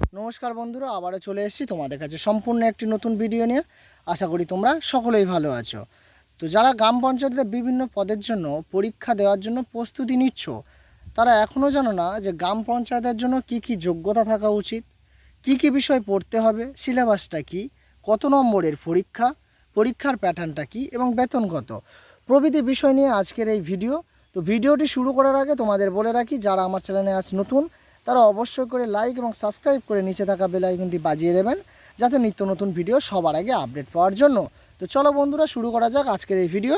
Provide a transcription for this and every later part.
নমস্কার বন্ধুরা, আবারও চলে এসেছি তোমাদের কাছে সম্পূর্ণ একটি নতুন ভিডিও নিয়ে। আশা করি তোমরা সকলেই ভালো আছো। তো যারা গ্রাম পঞ্চায়েতের বিভিন্ন পদের জন্য পরীক্ষা দেওয়ার জন্য প্রস্তুতি নিচ্ছ, তারা এখনও জানো না যে গ্রাম পঞ্চায়েতের জন্য কি কি যোগ্যতা থাকা উচিত, কি কি বিষয় পড়তে হবে, সিলেবাসটা কি, কত নম্বরের পরীক্ষা, পরীক্ষার প্যাটার্নটা কি এবং বেতন কত। প্রভৃতি বিষয় নিয়ে আজকের এই ভিডিও তো ভিডিওটি শুরু করার আগে তোমাদের বলে রাখি, যারা আমার চ্যানেলে আজ নতুন তারা অবশ্যই করে লাইক এবং সাবস্ক্রাইব করে নিচে থাকা বেল আইকনটি বাজিয়ে দেবেন, যাতে নিত্য নতুন ভিডিও সবার আগে আপডেট পাওয়ার জন্য। তো চলো বন্ধুরা, শুরু করা যাক আজকের এই ভিডিও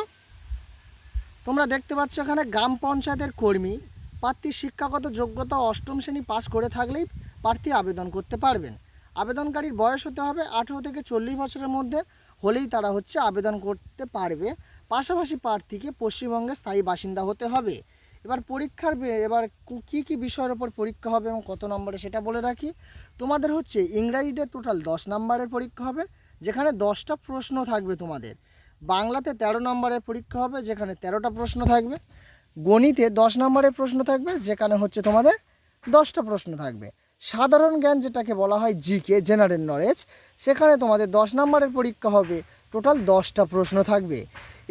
তোমরা দেখতে পাচ্ছ এখানে গ্রাম পঞ্চায়েতের কর্মী প্রার্থীর শিক্ষাগত যোগ্যতা অষ্টম শ্রেণি পাস করে থাকলেই প্রার্থী আবেদন করতে পারবেন। আবেদনকারীর বয়স হতে হবে আঠেরো থেকে চল্লিশ বছরের মধ্যে, হলেই তারা হচ্ছে আবেদন করতে পারবে। পাশাপাশি প্রার্থীকে পশ্চিমবঙ্গের স্থায়ী বাসিন্দা হতে হবে। এবার পরীক্ষার এবার কু- কি বিষয়ের ওপর পরীক্ষা হবে এবং কত নম্বরে সেটা বলে রাখি। তোমাদের হচ্ছে ইংরাজিতে টোটাল দশ নম্বরের পরীক্ষা হবে, যেখানে দশটা প্রশ্ন থাকবে তোমাদের। বাংলাতে তেরো নম্বরের পরীক্ষা হবে, যেখানে তেরোটা প্রশ্ন থাকবে। গণিতে দশ নম্বরের প্রশ্ন থাকবে, যেখানে হচ্ছে তোমাদের দশটা প্রশ্ন থাকবে। সাধারণ জ্ঞান যেটাকে বলা হয় জিকে জেনারেল নলেজ সেখানে তোমাদের দশ নম্বরের পরীক্ষা হবে টোটাল দশটা প্রশ্ন থাকবে।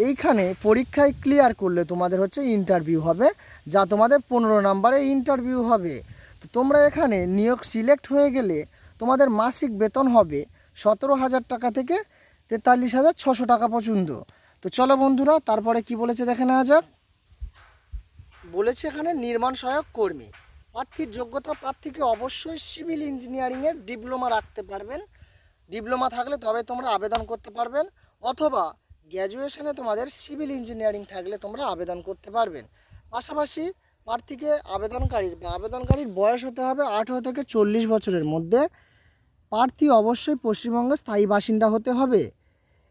এইখানে পরীক্ষায় ক্লিয়ার করলে তোমাদের হচ্ছে ইন্টারভিউ হবে, যা তোমাদের পনেরো নম্বরে ইন্টারভিউ হবে। তো তোমরা এখানে নিয়োগ সিলেক্ট হয়ে গেলে তোমাদের মাসিক বেতন হবে সতেরো হাজার টাকা থেকে তেতাল্লিশ হাজার ছশো টাকা পর্যন্ত। তো চলো বন্ধুরা, তারপরে কি বলেছে দেখে নেওয়া যাক। বলেছে এখানে নির্মাণ সহায়ক কর্মী। প্রার্থীর যোগ্যতা প্রার্থীকে অবশ্যই সিভিল ইঞ্জিনিয়ারিংয়ের ডিপ্লোমা রাখতে পারবেন। ডিপ্লোমা থাকলে তবে তোমরা আবেদন করতে পারবেন, অথবা গ্র্যাজুয়েশনে তোমাদের সিভিল ইঞ্জিনিয়ারিং থাকলে তোমরা আবেদন করতে পারবেন পাশাপাশি প্রার্থীকে আবেদনকারীর বা আবেদনকারীর বয়স হতে হবে আঠেরো থেকে চল্লিশ বছরের মধ্যে। প্রার্থী অবশ্যই পশ্চিমবঙ্গের স্থায়ী বাসিন্দা হতে হবে।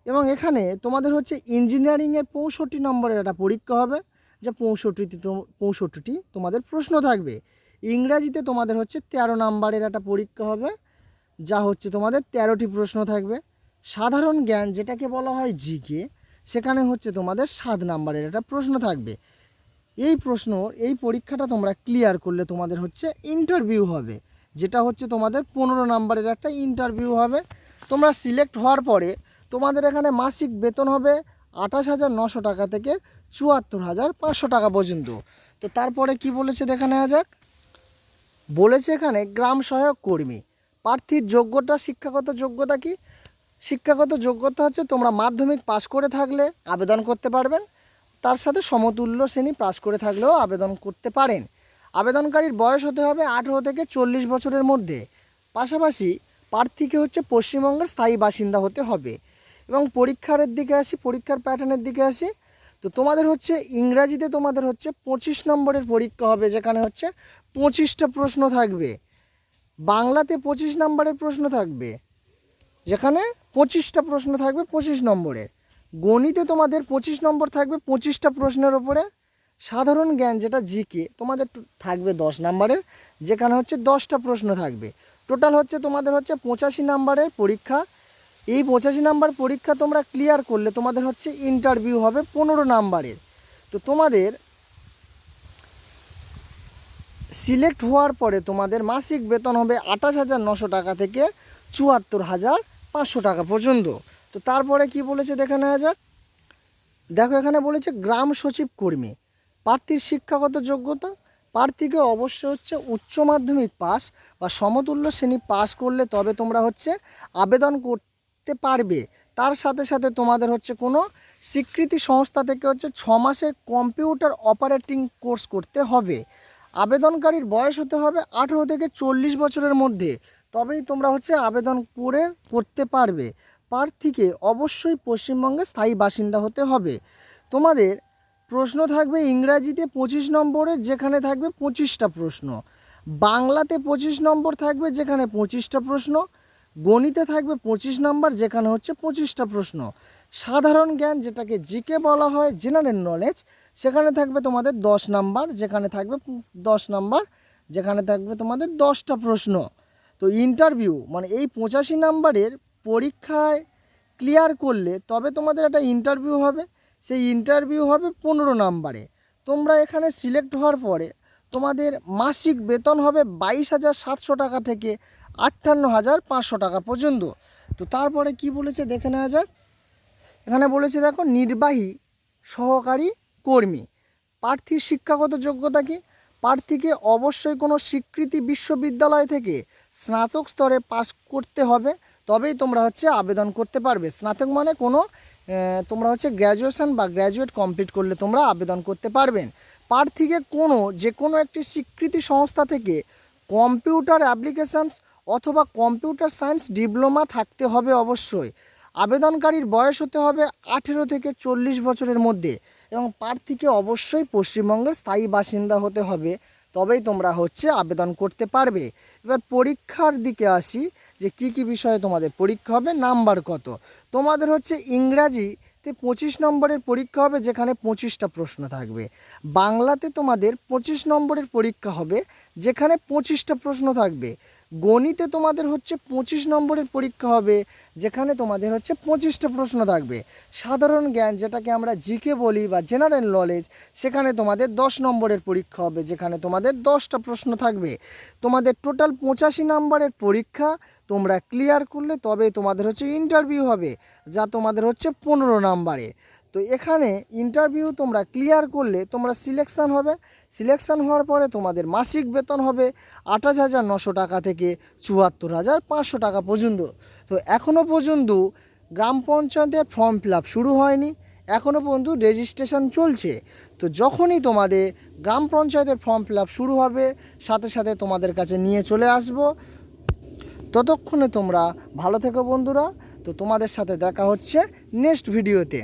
এবং এখানে তোমাদের হচ্ছে ইঞ্জিনিয়ারিংয়ের পঁয়ষট্টি নম্বরের একটা পরীক্ষা হবে, যে পঁয়ষট্টিতে পঁয়ষট্টিটি তোমাদের প্রশ্ন থাকবে। ইংরাজিতে তোমাদের হচ্ছে তেরো নম্বরের একটা পরীক্ষা হবে, যা হচ্ছে তোমাদের তেরোটি প্রশ্ন থাকবে। সাধারণ জ্ঞান যেটাকে বলা হয় জিকে সেখানে হচ্ছে তোমাদের সাত নাম্বারের একটা প্রশ্ন থাকবে। এই প্রশ্ন, এই পরীক্ষাটা তোমরা ক্লিয়ার করলে তোমাদের হচ্ছে ইন্টারভিউ হবে। যেটা হচ্ছে তোমাদের পনেরো নাম্বারের একটা ইন্টারভিউ হবে। তোমরা সিলেক্ট হওয়ার পরে তোমাদের এখানে মাসিক বেতন হবে আঠাশ হাজার নশো টাকা থেকে চুয়াত্তর হাজার পাঁচশো টাকা পর্যন্ত। তো তারপরে কি বলেছে দেখে যাক। বলেছে এখানে গ্রাম সহায়ক কর্মী। প্রার্থীর যোগ্যতা, শিক্ষাগত যোগ্যতা কি? শিক্ষাগত যোগ্যতা হচ্ছে তোমরা মাধ্যমিক পাশ করে থাকলে আবেদন করতে পারবেন। তার সাথে সমতুল্য শ্রেণি পাস করে থাকলেও আবেদন করতে পারেন। আবেদনকারীর বয়স হতে হবে আঠেরো থেকে চল্লিশ বছরের মধ্যে। পাশাপাশি প্রার্থীকে হচ্ছে পশ্চিমবঙ্গের স্থায়ী বাসিন্দা হতে হবে এবং পরীক্ষার দিকে আসি, পরীক্ষার প্যাটার্নের দিকে আসি। তো তোমাদের হচ্ছে ইংরাজিতে তোমাদের হচ্ছে পঁচিশ নম্বরের পরীক্ষা হবে, যেখানে হচ্ছে পঁচিশটা প্রশ্ন থাকবে। বাংলাতে পঁচিশ নম্বরের প্রশ্ন থাকবে। যেখানে পঁচিশটা প্রশ্ন থাকবে পঁচিশ নম্বরের গণিতে তোমাদের পঁচিশ নম্বর থাকবে পঁচিশটা প্রশ্নের ওপরে সাধারণ জ্ঞান যেটা জিকে, তোমাদের থাকবে দশ নম্বরের যেখানে হচ্ছে দশটা প্রশ্ন থাকবে। টোটাল হচ্ছে তোমাদের হচ্ছে পঁচাশি নম্বরের পরীক্ষা। এই পঁচাশি নাম্বার পরীক্ষা তোমরা ক্লিয়ার করলে তোমাদের হচ্ছে ইন্টারভিউ হবে পনেরো নাম্বারের। তো তোমাদের সিলেক্ট হওয়ার পরে তোমাদের মাসিক বেতন হবে আঠাশ হাজার নশো টাকা থেকে চুয়াত্তর হাজার পাঁচশো টাকা পর্যন্ত। তো তারপরে কি বলেছে দেখে নেওয়া যাক। দেখো এখানে বলেছে গ্রাম সচিব কর্মী, প্রার্থীর শিক্ষাগত যোগ্যতা, প্রার্থীকে অবশ্যই হচ্ছে উচ্চ মাধ্যমিক পাস বা সমতুল্য শ্রেণি পাস করলে তবে তোমরা হচ্ছে আবেদন করতে পারবে। তার সাথে সাথে তোমাদের হচ্ছে কোনো স্বীকৃতি সংস্থা থেকে হচ্ছে ছ মাসের কম্পিউটার অপারেটিং কোর্স করতে হবে। আবেদনকারীর বয়স হতে হবে আঠেরো থেকে চল্লিশ বছরের মধ্যে। তবেই তোমরা হচ্ছে আবেদন করে করতে পারবে। প্রার্থীকে অবশ্যই পশ্চিমবঙ্গে স্থায়ী বাসিন্দা হতে হবে। তোমাদের প্রশ্ন থাকবে ইংরাজিতে পঁচিশ নম্বরের যেখানে থাকবে পঁচিশটা প্রশ্ন। বাংলাতে পঁচিশ নম্বর থাকবে, যেখানে পঁচিশটা প্রশ্ন। গণিতে থাকবে পঁচিশ নম্বর, যেখানে হচ্ছে পঁচিশটা প্রশ্ন। সাধারণ জ্ঞান, যেটাকে জিকে বলা হয়, জেনারেল নলেজ, সেখানে থাকবে তোমাদের দশ নাম্বার, যেখানে থাকবে দশ নাম্বার, যেখানে থাকবে তোমাদের দশটা প্রশ্ন। তো ইন্টারভিউ মানে এই পঁচাশি নাম্বারের পরীক্ষায় ক্লিয়ার করলে তবে তোমাদের একটা ইন্টারভিউ হবে। সেই ইন্টারভিউ হবে পনেরো নাম্বারে। তোমরা এখানে সিলেক্ট হওয়ার পরে তোমাদের মাসিক বেতন হবে বাইশ হাজার সাতশো টাকা থেকে আটান্ন হাজার পাঁচশো টাকা পর্যন্ত। তো তারপরে কি বলেছে দেখে নেওয়া যাক। এখানে বলেছে দেখো, নির্বাহী সহকারী কর্মী। প্রার্থীর শিক্ষাগত যোগ্যতা কি? প্রার্থীকে অবশ্যই কোনো স্বীকৃতি বিশ্ববিদ্যালয় থেকে স্নাতক স্তরে পাশ করতে হবে, তবেই তোমরা হচ্ছে আবেদন করতে পারবে। স্নাতক মানে কোনো তোমরা হচ্ছে গ্র্যাজুয়েশন বা গ্র্যাজুয়েট কমপ্লিট করলে তোমরা আবেদন করতে পারবেন প্রার্থীকে কোনো যে কোনো একটি স্বীকৃতি সংস্থা থেকে কম্পিউটার অ্যাপ্লিকেশানস অথবা কম্পিউটার সায়েন্স ডিপ্লোমা থাকতে হবে অবশ্যই। আবেদনকারীর বয়স হতে হবে আঠেরো থেকে চল্লিশ বছরের মধ্যে। এবং প্রার্থীকে অবশ্যই পশ্চিমবঙ্গের স্থায়ী বাসিন্দা হতে হবে। তবেই তোমরা হচ্ছে আবেদন করতে পারবে। এবার পরীক্ষার দিকে আসি যে কি কি বিষয়ে তোমাদের পরীক্ষা হবে, নাম্বার কত? তোমাদের হচ্ছে ইংরাজিতে পঁচিশ নম্বরের পরীক্ষা হবে, যেখানে পঁচিশটা প্রশ্ন থাকবে। বাংলাতে তোমাদের পঁচিশ নম্বরের পরীক্ষা হবে, যেখানে পঁচিশটা প্রশ্ন থাকবে। গণিতে তোমাদের হচ্ছে পঁচিশ নম্বরের পরীক্ষা হবে, যেখানে তোমাদের হচ্ছে পঁচিশটা প্রশ্ন থাকবে। সাধারণ জ্ঞান যেটাকে আমরা জিকে বলি বা জেনারেল নলেজ সেখানে তোমাদের দশ নম্বরের পরীক্ষা হবে, যেখানে তোমাদের দশটা প্রশ্ন থাকবে। তোমাদের টোটাল পঁচাশি নম্বরের পরীক্ষা তোমরা ক্লিয়ার করলে তবে তোমাদের হচ্ছে ইন্টারভিউ হবে, যা তোমাদের হচ্ছে পনেরো নম্বরে। তো এখানে ইন্টারভিউ তোমরা ক্লিয়ার করলে তোমরা সিলেকশান হবে। সিলেকশান হওয়ার পরে তোমাদের মাসিক বেতন হবে আঠাশ হাজার নশো টাকা থেকে চুয়াত্তর হাজার পাঁচশো টাকা পর্যন্ত। তো এখনও পর্যন্ত গ্রাম পঞ্চায়েতের ফর্ম ফিল শুরু হয়নি এখনও পর্যন্ত রেজিস্ট্রেশন চলছে। তো যখনই তোমাদের গ্রাম পঞ্চায়েতের ফর্ম ফিল শুরু হবে, সাথে সাথে তোমাদের কাছে নিয়ে চলে আসব। ততক্ষণে তোমরা ভালো থেকো বন্ধুরা, তো তোমাদের সাথে দেখা হচ্ছে নেক্সট ভিডিওতে